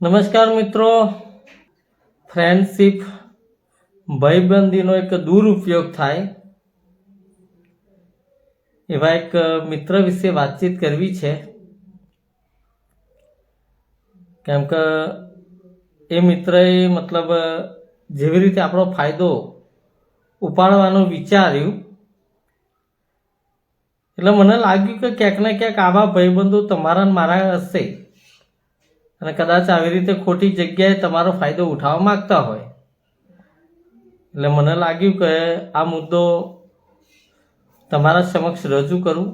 નમસ્કાર મિત્રો. ફ્રેન્ડશીપ, ભાઈબંધીનો એક દુરુપયોગ થાય. એવા એક મિત્ર વિશે વાતચીત કરવી છે. કેમ કે એ મિત્રએ મતલબ જેવી રીતે આપણો ફાયદો ઉપાડવાનું વિચાર્યું, એટલે મને લાગ્યું કે ક્યાંક ને ક્યાંક આવા ભાઈબંધો તમારા મારા હશે. અને કદાચ આવી રીતે ખોટી જગ્યાએ તમારો ફાયદો ઉઠાવવા માગતા હોય. એટલે મને લાગ્યું કે આ મુદ્દો તમારા સમક્ષ રજૂ કરું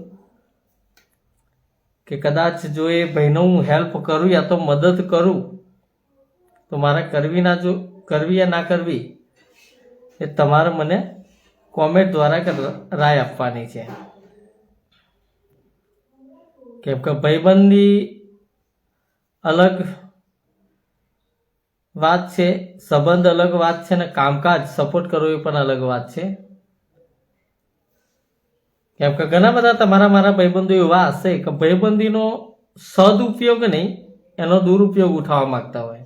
કે કદાચ જો એ ભાઈનો હું હેલ્પ કરું યા તો મદદ કરું, તો મારે કરવી ના જો, કરવી યા ના કરવી એ તમારે મને કોમેન્ટ દ્વારા રાય આપવાની છે. કેમ કે ભાઈબંધી અલગ વાત છે, સંબંધ અલગ વાત છે ને કામકાજ સપોર્ટ કરવો એ પણ અલગ વાત છે. કેમ કે ઘણા બધા તમારા મારા ભાઈબંધો એવા હશે કે ભાઈબંધીનો સદુપયોગ નહીં, એનો દુરુપયોગ ઉઠાવવા માંગતા હોય.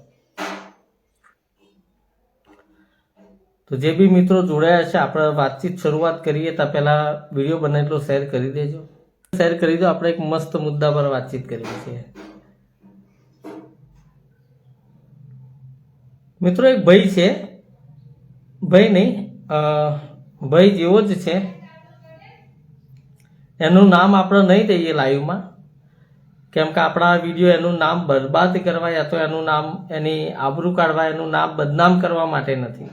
તો જે બી મિત્રો જોડાયા છે, આપણે વાતચીત શરૂઆત કરીએ ત્યાં પહેલા વીડિયો બને એટલો શેર કરી દેજો. શેર કરી દો, આપણે એક મસ્ત મુદ્દા પર વાતચીત કરીએ છે મિત્રો, એક ભાઈ છે. ભાઈ નહીં ભાઈ જેવો જ છે. એનું નામ આપણે નહીં દઈએ લાઈવમાં. કેમ કે આપણા વીડિયો એનું નામ બરબાદ કરવા યા તો એનું નામ, એની આબરૂ કાઢવા, એનું નામ બદનામ કરવા માટે નથી.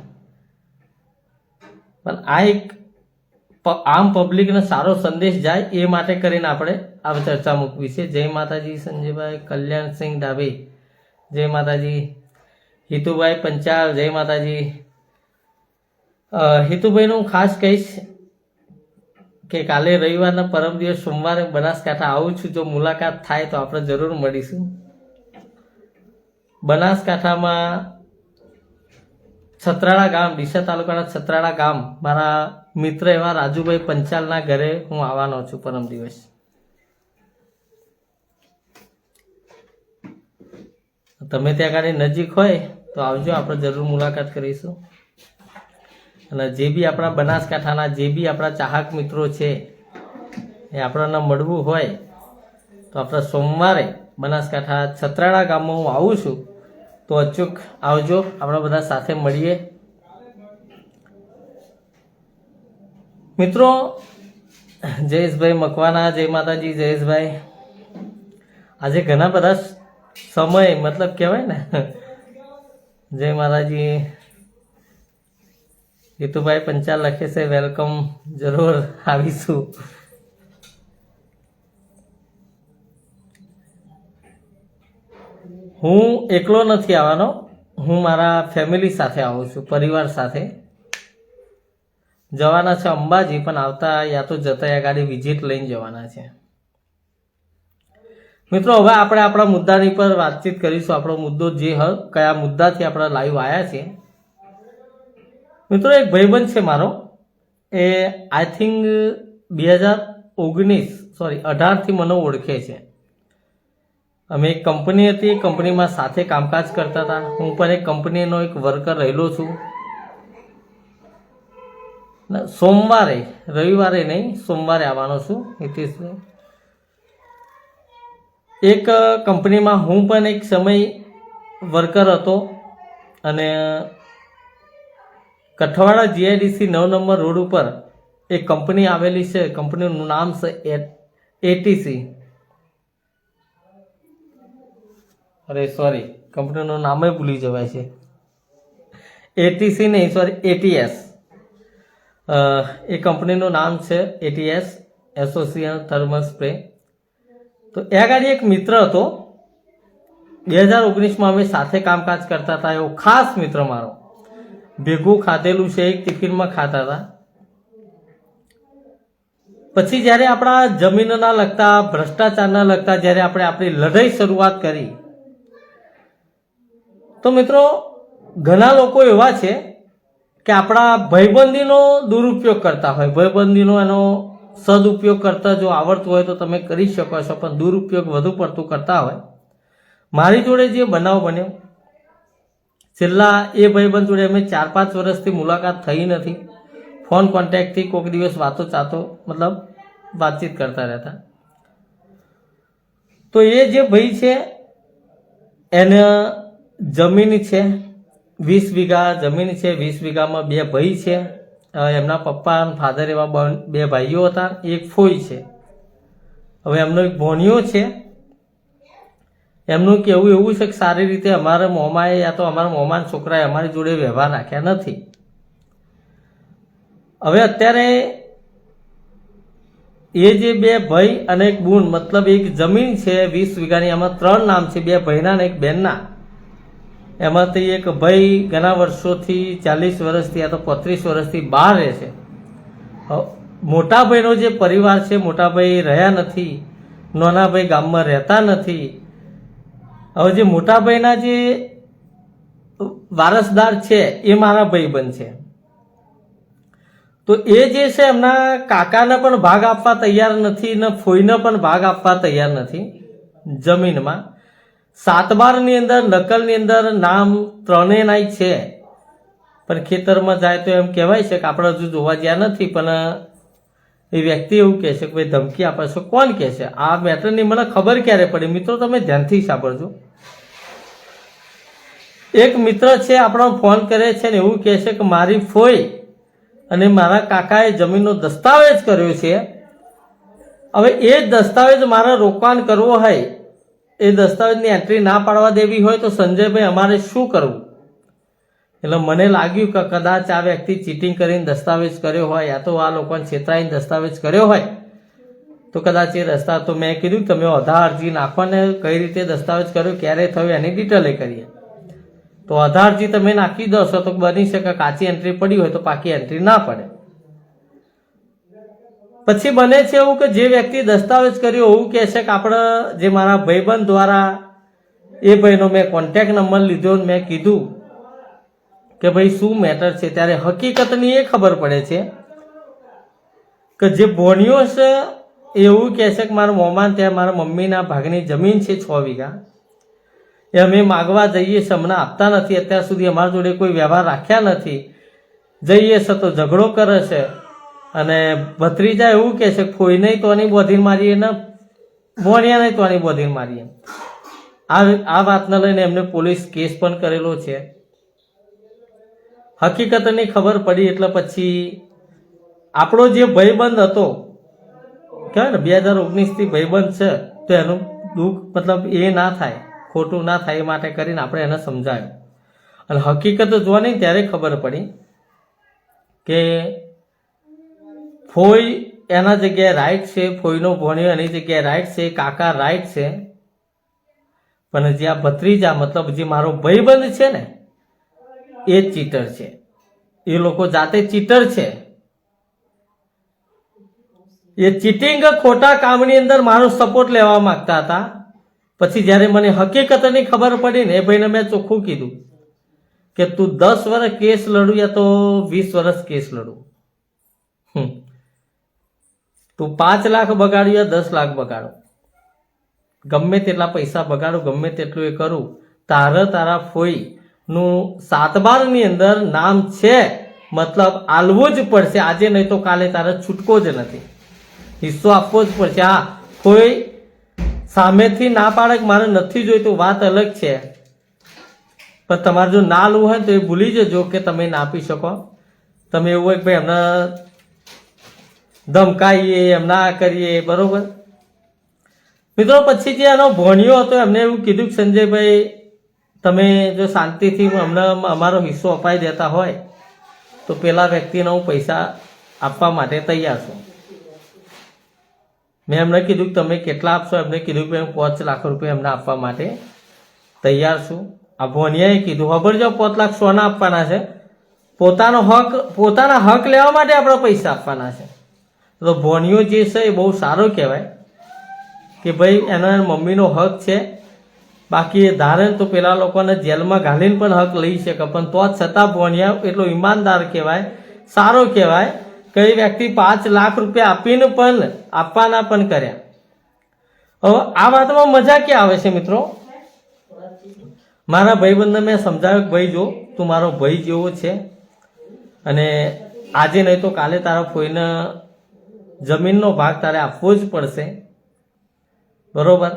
પણ આ એક આમ પબ્લિકને સારો સંદેશ જાય એ માટે કરીને આપણે આ ચર્ચા મૂકવી છે. જય માતાજી, સંજયભાઈ કલ્યાણસિંહ ડાભે. જય માતાજી. હિતુભાઈ પંચાલ, જય માતાજી. હિતુભાઈનું હું ખાસ કહીશ કે કાલે રવિવારના પરમ દિવસ સોમવારે બનાસકાંઠા આવું છું, જો મુલાકાત થાય તો આપણે જરૂર મળીશું. બનાસકાંઠામાં છત્રાળા ગામ, ડીસા તાલુકાના છત્રાળા ગામ, મારા મિત્ર એવા રાજુભાઈ પંચાલના ઘરે હું આવવાનો છું પરમ દિવસ. તમે ત્યાં કાંઈ નજીક હોય તો આવજો, આપણે જરૂર મુલાકાત કરીશું. અને જે બી આપણા બનાસકાંઠાના જે બી આપણા ચાહક મિત્રો છે, એ આપણને મળવું હોય તો આપણે સોમવારે બનાસકાંઠા છત્રાળા ગામમાં હું આવું છું, તો અચૂક આવજો, આપણે બધા સાથે મળીએ. મિત્રો, જયેશભાઈ મકવાના જય માતાજી, જયેશભાઈ. આજે ઘણા બધા સમય, મતલબ કહેવાય ને. જય માતાજી. રીતુભાઈ પંચાલ લખે છે, વેલકમ જરૂર આવીશું. હું એકલો નથી આવવાનો. હું મારા ફેમિલી સાથે આવું છું, પરિવાર સાથે. જવાના છે અંબાજી, પણ આવતા યા તો જતા યા ગાડી વિઝિટ લઈને જવાના છે. મિત્રો, હવે આપણે આપણા મુદ્દાની પર વાતચીત કરીશું. આપણો મુદ્દો જે હ, કયા મુદ્દાથી આપણે લાઈવ આવ્યા છીએ મિત્રો, એક ભાઈબંધ છે મારો. એ આઈ થિંક બે હજાર ઓગણીસ સોરી અઢારથી મને ઓળખે છે. અમે એક કંપની હતી. એ કંપનીમાં સાથે કામકાજ કરતા હતા. હું પણ એક કંપનીનો એક વર્કર રહેલો છું. સોમવારે, રવિવારે નહીં, સોમવારે આવવાનો છું. હિતેશભાઈ એક કંપનીમાં હું પણ એક સમય વર્કર હતો અને કઠવાડા જીઆઈડીસી નવ નંબર રોડ ઉપર એક કંપની આવેલી છે. કંપનીનું નામ છે એટીસી. અરે, સોરી, કંપનીનું નામે ભૂલી જવાય છે. એટીસી નહીં, સોરી, એટીએસ. એ કંપનીનું નામ છે એટીએસ એસોસિયન થર્મલ સ્પ્રે. તો એ ગાડી એક મિત્ર હતો. બે હજાર ઓગણીસમાં અમે સાથે કામકાજ કરતા હતા. એવો ખાસ મિત્ર મારો. ભેગું ખાધેલું છે, એક ટિફિનમાં ખાતા હતા. પછી જ્યારે આપણા જમીનના લગતા, ભ્રષ્ટાચારના લગતા, જ્યારે આપણે આપણી લડાઈ શરૂઆત કરી, તો મિત્રો, ઘણા લોકો એવા છે કે આપણા ભાઈબંધીનો દુરુપયોગ કરતા હોય. ભાઈબંધીનો એનો સદુપયોગ કરતા જો આવડતું હોય તો તમે કરી શકો છો, પણ દુરુપયોગ વધુ પડતું કરતા હોય. મારી જોડે જે બનાવ બન્યો, છેલ્લા એ ભાઈબંધ જોડે અમે ચાર પાંચ વર્ષથી મુલાકાત થઈ નથી. ફોન કોન્ટેક્ટથી કોઈક દિવસ વાતો ચાતો, મતલબ વાતચીત કરતા રહેતા. તો એ જે ભાઈ છે, એને જમીન છે, વીસ વીઘા જમીન છે, વીસ વીઘામાં બે ભાઈ છે. એમના પપ્પા અને ફાધર એવા બ- ભાઈઓ હતા. એક ફોઈ છે. હવે એમનો એક ભોણિયો છે. એમનું કહેવું એવું છે કે સારી રીતે અમારા મોમાએ યા તો અમારા મોમાના છોકરાએ અમારી જોડે વ્યવહાર રાખ્યા નથી. હવે અત્યારે એ જે બે ભાઈ અને એક બૂન, મતલબ એક જમીન છે, વીસ વીઘાની, એમાં ત્રણ નામ છે, બે ભાઈના અને એક બહેનના એમાંથી એક ભાઈ ઘણા વર્ષોથી ચાલીસ વર્ષથી યા તો પત્રીસ વર્ષથી બહાર રહે છે. મોટા ભાઈનો જે પરિવાર છે મોટા ભાઈ રહ્યા નથી નાના ભાઈ ગામમાં રહેતા નથી. હવે જે મોટા ભાઈના જે વારસદાર છે, એ મારા ભાઈબંધ છે. તો એ જે છે, એમના કાકાને પણ ભાગ આપવા તૈયાર નથી ને ફોઈને પણ ભાગ આપવા તૈયાર નથી જમીનમાં. સાતબારની અંદર, નકલની અંદર નામ ત્રણેયના છે. પણ ખેતરમાં જાય તો એમ કહેવાય છે કે આપણે હજુ જોવા ગયા નથી, પણ એ વ્યક્તિ એવું કહે છે કે ભાઈ ધમકી આપે છે. કોણ કહે છે? આ મેટરની મને ખબર ક્યારે પડી? મિત્રો, તમે ધ્યાનથી સાંભળજો. એક મિત્ર છે, આપણો ફોન કરે છે ને એવું કહે છે કે મારી ફોઈ અને મારા કાકાએ જમીનનો દસ્તાવેજ કર્યો છે. હવે એ જ દસ્તાવેજ મારે રોકાણ કરવો હોય એ દસ્તાવેજની એન્ટ્રી ના પાડવા દેવી હોય તો સંજયભાઈ, અમારે શું કરવું? એટલે મને લાગ્યું કે કદાચ આ વ્યક્તિ ચીટિંગ કરીને દસ્તાવેજ કર્યો હોય, યા તો આ લોકોને છેતરાઈને દસ્તાવેજ કર્યો હોય, તો કદાચ એ રસ્તા, તો મેં કીધું કે તમે અધા અરજી નાખો ને કઈ રીતે દસ્તાવેજ કર્યો, ક્યારે થયો, એની ડિટેલે કરીએ. તો અધા અરજી તમે નાખી દો છો, તો બની શકે કાચી એન્ટ્રી પડી હોય, તો પાકી એન્ટ્રી ના પડે. પછી બને છે એવું કે જે વ્યક્તિ દસ્તાવેજ કર્યો એવું કહે છે કે આપણે જે મારા ભાઈબંધ દ્વારા એ ભાઈનો મેં કોન્ટેક્ટ નંબર લીધો મેં કીધું કે ભાઈ શું મેટર છે? ત્યારે હકીકતની એ ખબર પડે છે કે જે ભોણિયો છે એવું કહે છે કે મારા મોમાન ત્યાં મારા મમ્મીના ભાગની જમીન છે છ વીઘા. એ અમે માગવા જઈએ છીએ હમણાં આપતા નથી. અત્યાર સુધી અમારા જોડે કોઈ વ્યવહાર રાખ્યા નથી. જઈએ છે તો ઝઘડો કરે છે. અને ભત્રીજા એવું કહે છે કે ફોઈ નહીં તોની બોધીને મારીએ ને ભોણિયા નહીં તોની બોધીને મારીએ. આ આ વાતને લઈને એમને પોલીસ કેસ પણ કરેલો છે. હકીકતની ખબર પડી એટલે પછી આપણો જે ભાઈબંધ હતો, કહેવાય ને, બે હજાર ઓગણીસથી ભયબંધ છે, તો એનું દુઃખ મતલબ એ ના થાય, ખોટું ના થાય એ માટે કરીને આપણે એને સમજાવ્યું. અને હકીકત જોવાની ત્યારે ખબર પડી કે ફોઈ એના જગ્યાએ રાઈટ છે, ફોઈનો ભણ્યો, એની જગ્યાએ રાઈટ છે, કાકા રાઈટ છે. પણ જે આ ભત્રીજા મતલબ જે મારો ભાઈબંધ છે ને, એ ચીટર છે. એ લોકો જાતે ચીટર છે. એ ચીટિંગ ખોટા કામની અંદર મારો સપોર્ટ લેવા માંગતા હતા. પછી જ્યારે મને હકીકતની ખબર પડી ને, એ ભાઈને મેં ચોખ્ખું કીધું કે તું દસ વર્ષ કેસ લડું યા તો વીસ વર્ષ કેસ લડું. તું પાંચ લાખ બગાડ્યું યા દસ લાખ બગાડો? ગમે તેટલા પૈસા બગાડો, ગમે તેટલું એ કરું. તારે તારા ફોઈ નું સાતબારની અંદર નામ છે, મતલબ આલવો જ પડશે. આજે નહીં તો કાલે તારે છૂટકો જ નથી. હિસ્સો આપવો જ પડશે. હા, કોઈ સામેથી ના પાડક મારે નથી જોઈતું વાત અલગ છે. પણ તમારે જો ના લેવું હોય તો એ ભૂલી જજો કે તમે ના આપી શકો. તમે એવું હોય કે ભાઈ એમને ધમકાઈએ, એમ ના કરીએ, બરોબર? મિત્રો, પછી જે એનો ભણ્યો હતો, એમને એવું કીધું કે સંજયભાઈ, તમે જો શાંતિથી અમને અમારો હિસ્સો અપાઈ દેતા હોય, તો પેલા વ્યક્તિને હું પૈસા આપવા માટે તૈયાર છું. મેં એમને કીધું કે તમે કેટલા આપશો? એમને કીધું કે હું પાંચ લાખ રૂપિયા એમને આપવા માટે તૈયાર છું. આ ભોનિયાએ કીધું, ખબર જો પાંચ લાખ સોના આપવાના છે? પોતાનો હક, પોતાના હક લેવા માટે આપણે પૈસા આપવાના છે. તો ભોનિયો જે છે એ બહુ સારો કહેવાય કે ભાઈ, એનો એના મમ્મીનો હક છે. બાકી એ ધારે તો પેલા લોકોને જેલમાં ઘાલીને પણ હક લઈ શકે, પણ તો છતાં ભોણિયા એટલો ઈમાનદાર કહેવાય, સારો કહેવાય કઈ વ્યક્તિ પાંચ લાખ રૂપિયા આપીને પણ આપવાના પણ કર્યા. હવે આ વાતમાં મજા ક્યાં આવે છે મિત્રો? મારા ભાઈબંધને મેં સમજાવ્યું ભાઈ, જો તું મારો ભાઈ જેવો છે અને આજે નહીં તો કાલે તારા ફોઈને જમીનનો ભાગ તારે આપવો જ પડશે. બરોબર?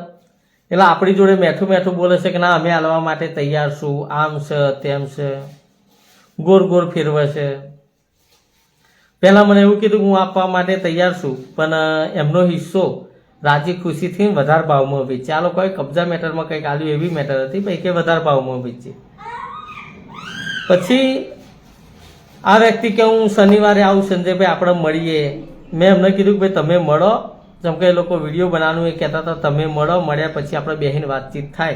એટલે આપણી જોડે મેઠું મેઠું બોલે છે કે ના, અમે હાલવા માટે તૈયાર છું. આમ છે, તેમ છે. ગોર ગોર ફેરવે છે. પહેલાં મને એવું કીધું હું આપવા માટે તૈયાર છું, પણ એમનો હિસ્સો રાજી ખુશીથી વધારે ભાવમાં વેચે. આ લોકોએ કબજા મેટરમાં કંઈક આલ્યું એવી મેટર હતી પછી કે વધારે ભાવમાં વેચે. પછી આ વ્યક્તિ કે હું શનિવારે આવું, સંજયભાઈ, આપણે મળીએ. મેં એમને કીધું કે ભાઈ તમે મળો. જેમ કે એ લોકો વીડિયો બનાવવાનું એ કહેતા હતા, તમે મળો, મળ્યા પછી આપણે બેહીને વાતચીત થાય.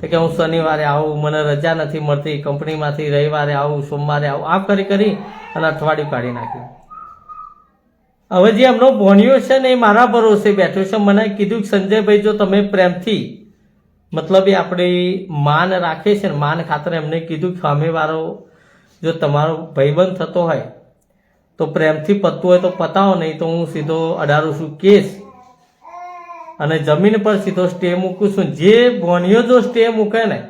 તો કે હું શનિવારે આવું, મને રજા નથી મળતી, કંપનીમાંથી રવિવારે આવું, સોમવારે આવું, આમ કરી કરી અને અઠવાડિયું કાઢી નાખ્યું. હવે જે એમનો ભોણિયો છે ને એ મારા ભરોસે બેઠો છે. મને કીધું કે, સંજયભાઈ, જો તમે પ્રેમથી, મતલબ એ આપણી માન રાખે છે ને, માન ખાતર એમને કીધું કે સામેવાળો જો તમારો ભાઈબંધ થતો હોય તો પ્રેમથી પતતું હોય તો પતાવો, નહીં તો હું સીધો અડાડું છું કેસ. અને જમીન પર સીધો સ્ટે મૂકું છું. જે ભોણિયો જો સ્ટે મૂકે ને,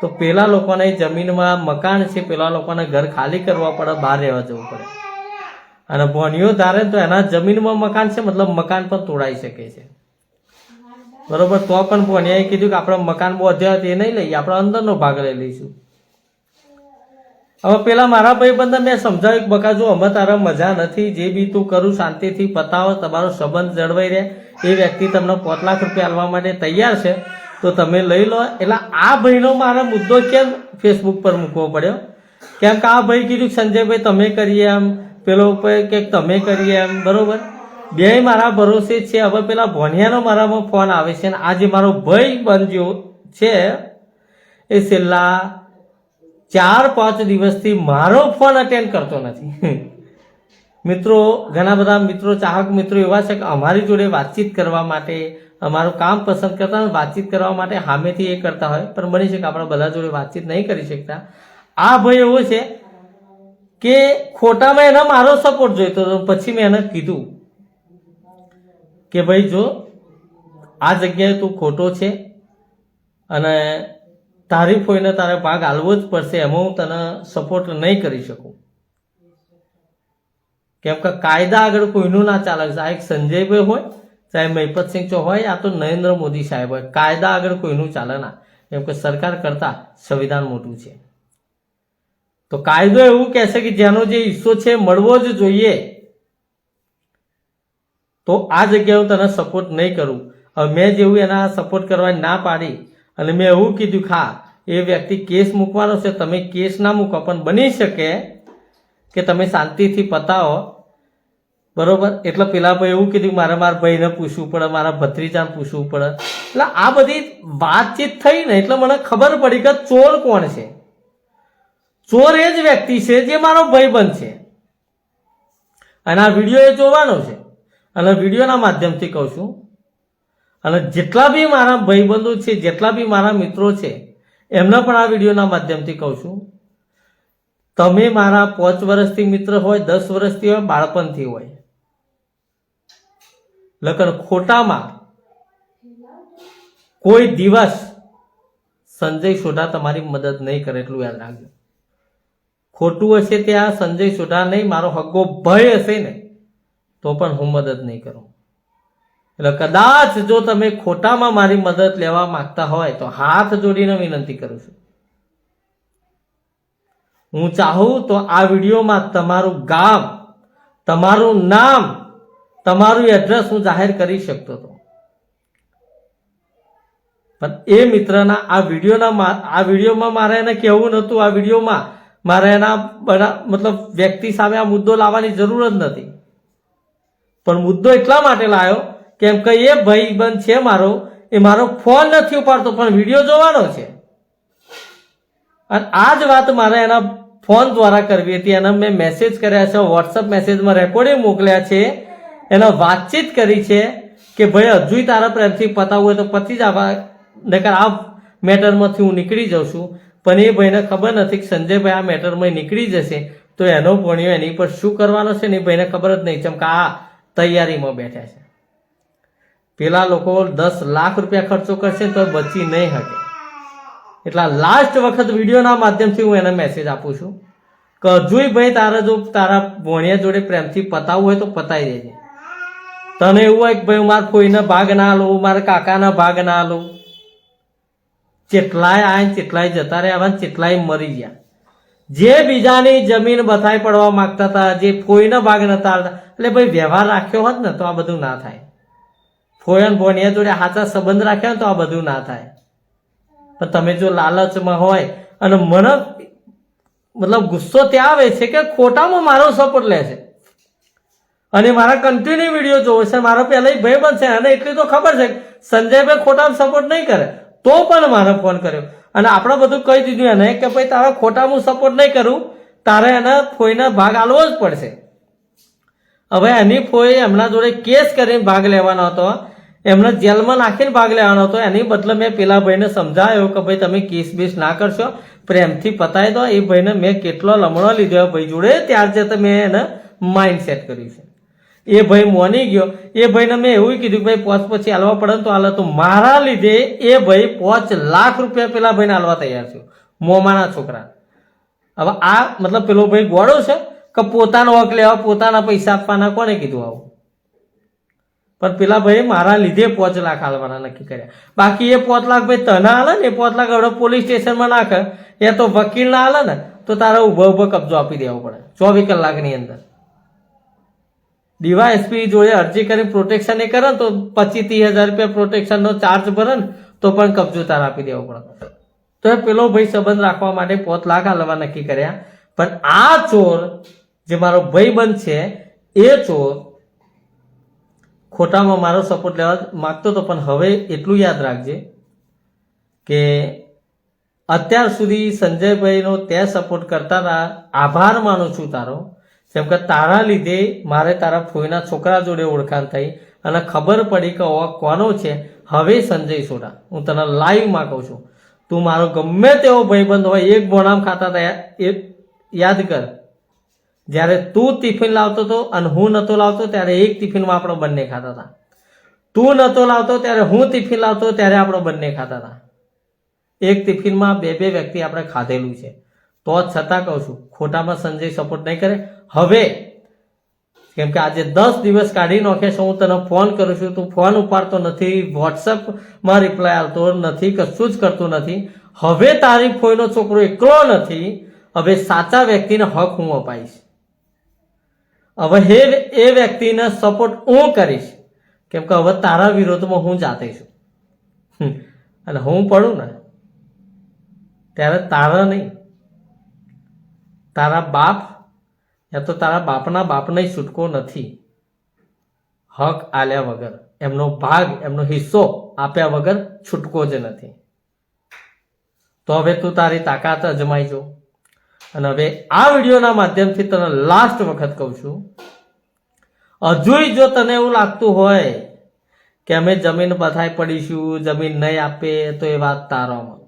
તો પેલા લોકોને જમીનમાં મકાન છે, પેલા લોકોને ઘર ખાલી કરવા પડે, બહાર રહેવા જવું પડે. અને ભોનીઓ ધારે તો એના જમીનમાં મકાન છે, મતલબ મકાન પણ તોડાઈ શકે છે. બરોબર? તો પણ ભોનિયાએ કીધું કે આપણે મકાન બહુ અધ્યાય એ નહીં લઈએ, આપણે અંદરનો ભાગ લઈ લઈશું. હવે પેલા મારા ભાઈબંધને મેં સમજાવ્યું કે બકા, જો અમે તારા મજા નથી, જે બી તું કરું શાંતિથી પતાવો, તમારો સંબંધ જળવાઈ રહે, એ વ્યક્તિ તમને પાંચ લાખ રૂપિયા આપવા માટે તૈયાર છે, તો તમે લઈ લો. એટલે આ ભાઈનો મારો મુદ્દો કેમ ફેસબુક પર મૂકવો પડ્યો? કેમ કે આ ભાઈ કીધું, સંજયભાઈ, તમે કરીએ એમ. પેલો ભાઈ કે, તમે કરીએ એમ. બરોબર? બે મારા ભરોસે છે. હવે પેલા ભોનિયાનો મારામાં ફોન આવે છે અને આજે મારો ભાઈ બનજો છે, એ છેલ્લા ચાર પાંચ દિવસથી મારો ફોન અટેન્ડ કરતો નથી. મિત્રો ઘણા બધા મિત્રો ચાહક મિત્રો એવા છે કે અમારી જોડે વાતચીત કરવા માટે અમારું કામ પસંદ કરતા હોય, વાતચીત કરવા માટે સામેથી એ કરતા હોય પણ બની શકે આપણે બધા જોડે વાતચીત નહીં કરી શકતા. આ ભાઈ એવો છે કે ખોટામાં એને મારો સપોર્ટ જોઈતો હતો પછી મેં એને કીધું કે ભાઈ જો આ જગ્યાએ તું ખોટો છે અને તારી ફોઈને તારે ભાગ હાલવો જ પડશે, એમાં હું તને સપોર્ટ નહીં કરી શકું. કેમ કે કાયદા આગળ કોઈનું ના ચાલે. ચાહે સંજયભાઈ હોય, ચાહે મહિપતસિંહ ચો હોય, આ તો નરેન્દ્ર મોદી સાહેબ હોય. કાયદા આગળ કોઈનું ચાલે ના. કેમ કે સરકાર કરતા સંવિધાન મોટું છે. તો કાયદો એવું કહેશે કે જેનો જે હિસ્સો છે મળવો જ જોઈએ. તો આ જગ્યાએ હું તને સપોર્ટ નહીં કરું. હવે મેં જેવું એના સપોર્ટ કરવાની ના પાડી અને મેં એવું કીધું ખા એ વ્યક્તિ કેસ મૂકવાનો છે, તમે કેસ ના મૂકો, પણ બની શકે કે તમે શાંતિથી પતાવો. બરોબર? એટલે પેલા ભાઈ એવું કીધું મારે મારા ભાઈને પૂછવું પડે, મારા ભત્રીજાને પૂછવું પડે. એટલે આ બધી વાતચીત થઈ ને, એટલે મને ખબર પડી કે ચોર કોણ છે? ચોર એ જ વ્યક્તિ છે જે મારો ભાઈબંધ છે. અને આ વીડિયો એ જોવાનો છે. અને વિડીયોના માધ્યમથી કહું છું અને જેટલા બી મારા ભાઈબંધો છે, જેટલા બી મારા મિત્રો છે, એમને પણ આ વિડીયોના માધ્યમથી કહું છું. તમે મારા પાંચ વર્ષથી મિત્ર હોય, દસ વર્ષથી હોય, બાળપણથી હોય. લગન ખોટામાં કોઈ દિવસ સંજય સોઢા તમારી મદદ નહીં કરે એટલું યાદ રાખજો. ખોટું હશે ત્યાં સંજય સોઢા નહીં, મારો હગ્ગો ભય હશે ને, તો પણ હું મદદ નહીં કરું. એટલે કદાચ જો તમે ખોટામાં મારી મદદ લેવા માંગતા હોય તો હાથ જોડીને વિનંતી કરું છું. હું ચાહું તો આ વિડીયોમાં તમારું ગામ, તમારું નામ, તમારું એડ્રેસ હું જાહેર કરી શકતો હતો. પણ એ મિત્રના આ વિડીયોના આ વિડીયોમાં મારે એને કહેવું નહોતું, આ વિડીયોમાં મારે એના બધા, મતલબ વ્યક્તિ સામે આ મુદ્દો લાવવાની જરૂર જ નથી. પણ મુદ્દો એટલા માટે લાવ્યો કેમ કે એ ભાઈબંધ છે મારો, એ મારો ફોન નથી ઉપાડતો, પણ વીડિયો જોવાનો છે. અને આ જ વાત મારે એના ફોન દ્વારા કરવી હતી. એના મેં મેસેજ કર્યા છે વોટ્સઅપ મેસેજમાં રેકોર્ડિંગ મોકલ્યા છે. એના વાતચીત કરી છે કે ભાઈ હજુ તારા પ્રેમથી પતાવવું હોય તો પતી જ આવા નકર આ મેટરમાંથી હું નીકળી જાઉં છું. પણ એ ભાઈને ખબર નથી કે સંજયભાઈ આ મેટરમાં નીકળી જશે. તો એનો ભણ્યો એની પર શું કરવાનો છે ને એ ભાઈને ખબર જ નહીં. ચમકા આ તૈયારીમાં બેઠા છે. પેલા લોકો દસ લાખ રૂપિયા ખર્ચો કરશે તો બચી નહીં શકે. એટલા લાસ્ટ વખત વિડીયોના માધ્યમથી હું એને મેસેજ આપું છું કે હજુય ભાઈ, તારા જો, તારા ભોણિયા જોડે પ્રેમથી પતાવવું હોય તો પતાવી દેજે. તને એવું હોય કે ભાઈ, હું મારા કોઈને ભાગ ના લઉં મારા કાકાના ભાગ ના લઉં. ચેટલાય આય ચેટલાય જતા રહ્યા ચેટલાય મરી ગયા. જે બીજાની જમીન બથાઈ પડવા માંગતા હતા, જે કોઈના ભાગ નતા એટલે ભાઈ વ્યવહાર રાખ્યો હોત ને તો આ બધું ના થાય. ફોયન ભોણિયા જોડે સાચા સંબંધ રાખ્યા તો આ બધું ના થાય. પણ તમે જો લાલચમાં હોય અને મને મતલબ ગુસ્સો ત્યાં આવે છે કે ખોટામાં મારો સપોર્ટ લે છે. અને મારા કન્ટિન્યુ વીડિયો જોવો છે, મારો પહેલા ભાઈ બનશે અને એટલી તો ખબર છે સંજયભાઈ ખોટામાં સપોર્ટ નહીં કરે. તો પણ મારે ફોન કર્યો. અને આપણે બધું કહી દીધું એને કે ભાઈ, તારા ખોટામાં સપોર્ટ નહીં કરું, તારે એને ફોઈને ભાગ આલવો જ પડશે. હવે એની ફોઈ એમના જોડે કેસ કરીને ભાગ લેવાનો હતો. એમને જેલમાં નાખીને ભાગ લેવાનો હતો. એની બદલે મેં પેલા ભાઈને સમજાયો કે ભાઈ, તમે કેસ બેસ ના કરશો. પ્રેમથી પતાવી દો. એ ભાઈને મેં કેટલો લમણો લીધો. ભાઈ જોડે ત્યાર જતા મેં એને માઇન્ડ સેટ કર્યું છે. એ ભાઈ મોની ગયો. એ ભાઈને મેં એવું કીધું ભાઈ, પોચ પછી હાલવા પડે તો હાલે તો મારા લીધે એ ભાઈ પોચ લાખ રૂપિયા પેલા ભાઈને હાલવા તૈયાર છે. મોમાના છોકરા. હવે આ, મતલબ પેલો ભાઈ ગોળો છે કે પોતાનો હક લેવા, પોતાના પૈસા આપવાના કોને કીધું આવું? પણ પેલા ભાઈ મારા લીધે પાંચ લાખ હાલવાના નક્કી કર્યા. બાકી એ પાંચ લાખ ભાઈ તને હાલે ને એ પાંચ લાખ હવે પોલીસ સ્ટેશનમાં નાખે, એ તો વકીલ ના હાલે ને, તો તારે ઊભો ઊભો કબજો આપી દેવો પડે, ચોવીસ કલાકની અંદર. ડીવાયએસપી જોડે અરજી કરી પ્રોટેક્શન એ કરે તો પચીસ ત્રીસ હજાર રૂપિયા પ્રોટેક્શનનો ચાર્જ ભરે ને, તો પણ કબજો તારે આપી દેવો પડે. તો એ પેલો ભાઈ સંબંધ રાખવા માટે પોત લાખ હાલવા નક્કી કર્યા. પણ આ ચોર જે મારો ભાઈબંધ છે, એ ચોર ખોટામાં મારો સપોર્ટ લેવા માગતો હતો, પણ હવે એટલું યાદ રાખજે કે અત્યાર સુધી સંજયભાઈનો તે સપોર્ટ કરતા હતા આભાર માનું છું તારો. જેમ કે તારા લીધે મારે તારા ફોઈના છોકરા જોડે ઓળખાણ થઈ અને ખબર પડી કે ઓ કોનો છે. હવે સંજય સોડા હું તને લાઈવમાં કહું છું. તું મારો ગમે તેવો ભાઈબંધ હોય, એક બોણામ ખાતા હતા યાદ કર. જ્યારે તું ટિફિન લાવતો હતો અને હું નહોતો લાવતો, ત્યારે એક ટિફિનમાં આપણે બંને ખાતા હતા. તું નહોતો લાવતો, ત્યારે હું ટિફિન લાવતો, ત્યારે આપણે બંને ખાતા હતા. એક ટિફિનમાં બે બે વ્યક્તિ આપણે ખાધેલું છે. તો છતાં કહું છું, ખોટામાં સંજય સપોર્ટ નહીં કરે. હવે, કેમ કે આજે દસ દિવસ કાઢી નાખે છે, હું તને ફોન કરું છું, તું ફોન ઉપાડતો નથી વોટ્સઅપમાં રિપ્લાય આવતો નથી, કશું જ કરતો નથી. હવે તારી ફોઈનો છોકરો એકલો નથી. હવે સાચા વ્યક્તિને હક હું અપાઈશ. હવે હે એ વ્યક્તિને સપોર્ટ હું કરીશ. કેમ કે હવે તારા વિરોધમાં હું જાતે છું. અને હું પડું ને, ત્યારે તારા નહીં. તારા બાપ યા તો તારા બાપના બાપને છૂટકો નથી. હક આલ્યા વગર, એમનો ભાગ, એમનો હિસ્સો આપ્યા વગર છૂટકો જ નથી. તો હવે તું તારી તાકાત અજમાઈ જો. અને હવે આ વિડીયોના માધ્યમથી તને લાસ્ટ વખત કહું છું. હજુય જો તને એવું લાગતું હોય કે અમે જમીન બધાઈ પડીશું, જમીન નહીં આપે, તો એ વાત તારામાં.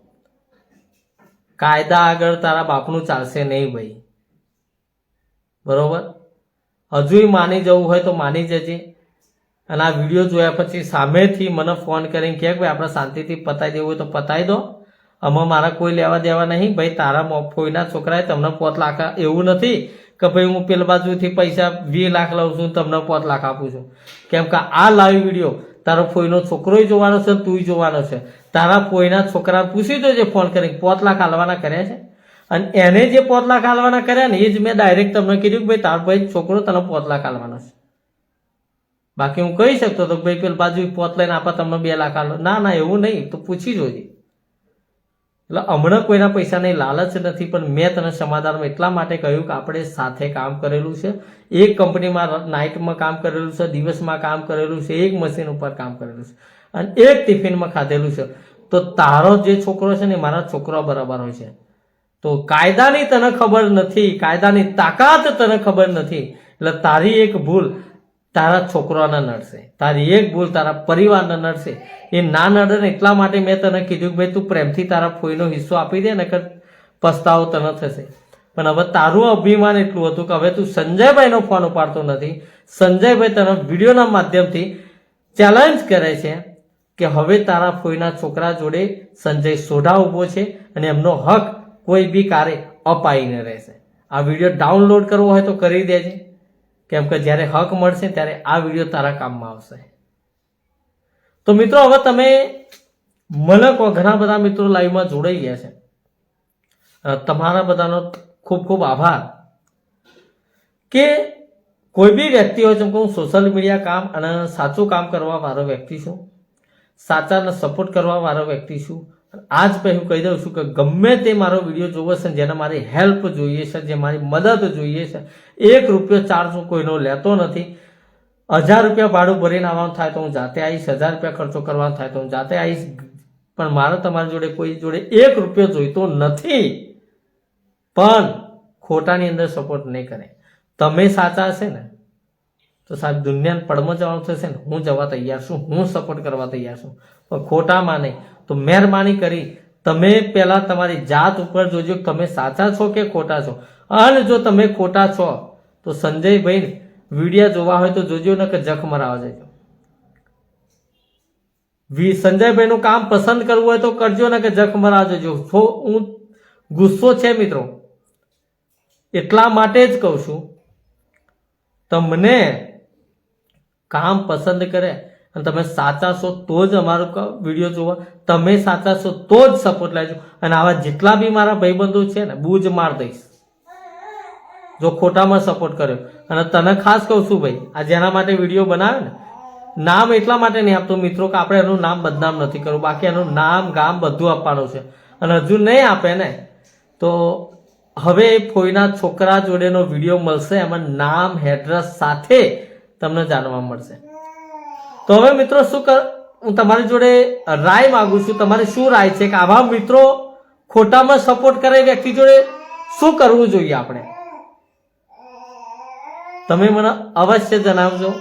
કાયદા આગળ તારા બાપનું ચાલશે નહીં ભાઈ. બરોબર? હજુય માની જવું હોય તો માની જજે. અને આ વીડિયો જોયા પછી સામેથી મને ફોન કરીને કહે ભાઈ, આપણે શાંતિથી પતાવી દેવું હોય તો પતાવી દો. આમાં મારા કોઈ લેવા દેવા નહીં. ભાઈ, તારા ફોઈના છોકરાએ તમને પોત લાખ એવું નથી કે ભાઈ હું પેલ બાજુથી પૈસા વીસ લાખ લઉં છું, તમને પોત લાખ આપું છું. કેમ કે આ લાઈવ વીડિયો તારો ફોઈનો છોકરોય જોવાનો છે તુંય જોવાનો છે. તારા ફોઈના છોકરાને પૂછી દેજે ફોન કરીને. પોત લાખ હાલવાના કર્યા છે? અને એને જે પોત લાખ હાલવાના કર્યા ને, એ જ મેં ડાયરેક્ટ તમને કીધું કે ભાઈ, તારો ભાઈ છોકરો તને પોત લાખ હાલવાનો છે. બાકી હું કહી શકતો હતો ભાઈ, પેલ બાજુ પોત લઈને આપા, તમને બે લાખ હાલો ના ના, એવું નહીં. તો પૂછી જોજે. એટલે હમણાં કોઈના પૈસાની લાલચ નથી, પણ મેં તને સમાધાનમાં એટલા માટે કહ્યું કે આપણે સાથે કામ કરેલું છે. એક કંપનીમાં નાઇટમાં કામ કરેલું છે, દિવસમાં કામ કરેલું છે, એક મશીન ઉપર કામ કરેલું છે અને એક ટિફિનમાં ખાધેલું છે. તો તારો જે છોકરો છે ને મારા છોકરા બરાબર હોય છે. તો કાયદાની તને ખબર નથી, કાયદાની તાકાત તને ખબર નથી. એટલે તારી એક ભૂલ તારા છોકરાને નડશે. તારી એક ભૂલ તારા પરિવારને નડશે. એ ના નડે ને એટલા માટે મેં તને કીધું કે ભાઈ તું પ્રેમથી તારા ફોઈનો હિસ્સો આપી દે ને કે પસ્તાવો તને થશે. પણ હવે તારું અભિમાન એટલું હતું કે હવે તું સંજયભાઈનો ફોન ઉપાડતો નથી. સંજયભાઈ તને વિડીયોના માધ્યમથી ચેલેન્જ કરે છે કે હવે તારા ફોઈના છોકરા જોડે સંજય સોઢા ઊભો છે અને એમનો હક કોઈ બી કારે અપાઈને રહેશે. આ વીડિયો ડાઉનલોડ કરવો હોય તો કરી દેજે. કેમ કે જ્યારે હક મળશે ત્યારે આ વીડિયો તારા કામમાં આવશે. તો મિત્રો, હવે તમે મને ઘણા બધા મિત્રો લાઈવમાં જોડાઈ ગયા છે. તમારા બધાનો ખૂબ ખૂબ આભાર. કે કોઈ બી વ્યક્તિ હોય, જેમ કે હું સોશિયલ મીડિયા કામ અને સાચું કામ કરવા વાળો વ્યક્તિ છું, સાચાને સપોર્ટ કરવા વાળો વ્યક્તિ છું આજ પહેલું કહી દઉં છું કે ગમે તે મારો વીડિયો જોવો છે જેને મારી હેલ્પ જોઈએ છે, જે મારી મદદ જોઈએ છે, એક રૂપિયો ચાર્જ હું કોઈનો લેતો નથી. હજાર રૂપિયા ભાડું ભરીને આવવાનું થાય તો હું જાતે આવીશ, હજાર રૂપિયા ખર્ચો કરવાનો થાય તો હું જાતે આવીશ. પણ મારે તમારી જોડે કોઈ જોડે એક રૂપિયો જોઈતો નથી. પણ ખોટાની અંદર સપોર્ટ નહીં કરે. તમે સાચા હશે ને તો સાહેબ, દુનિયાને પડમાં જવાનું થશે ને, હું જવા તૈયાર છું, હું સપોર્ટ કરવા તૈયાર છું. પણ ખોટામાં નહીં તો મહેરબાની કરી તમે પહેલા તમારી જાત ઉપર જોજો તમે સાચા છો કે ખોટા છો. અને જો તમે ખોટા છો, તો સંજયભાઈ વિડીયા જોવા હોય તો જોજો ને કે જખ મરાવા જજો સંજયભાઈનું કામ પસંદ કરવું હોય તો કરજો ને કે જખ મરાવા જજો હું ગુસ્સો છે મિત્રો. એટલા માટે જ કહું છું. તમને કામ પસંદ કરે અને તમે સાચા છો તો જ અમારો વીડિયો જોવા. તમે સાચા છો તો જ સપોર્ટ લેજો અને આવા જેટલા બી મારા ભાઈબંધો છે ને બૂજ માર દઈશ. જો ખોટામાં સપોર્ટ કર્યો. અને તને ખાસ કહું છું ભાઈ, આ જેના માટે વીડિયો બનાવે ને, નામ એટલા માટે નહીં આપતો મિત્રો કે આપણે એનું નામ બદનામ નથી કરવું. બાકી એનું નામ, ગામ બધું આપવાનું છે. અને હજુ નહીં આપે ને, તો હવે ફોઈના છોકરા જોડેનો વીડિયો મળશે. એમાં નામ એડ્રેસ સાથે તમને જાણવા મળશે. તો હવે મિત્રો શું કર હું તમારી જોડે રાય માંગુ છું. તમારે શું રાય છે કે આવા મિત્રો ખોટામાં સપોર્ટ કરે વ્યક્તિ જોડે શું કરવું જોઈએ આપણે? તમે મને અવશ્ય જણાવજો.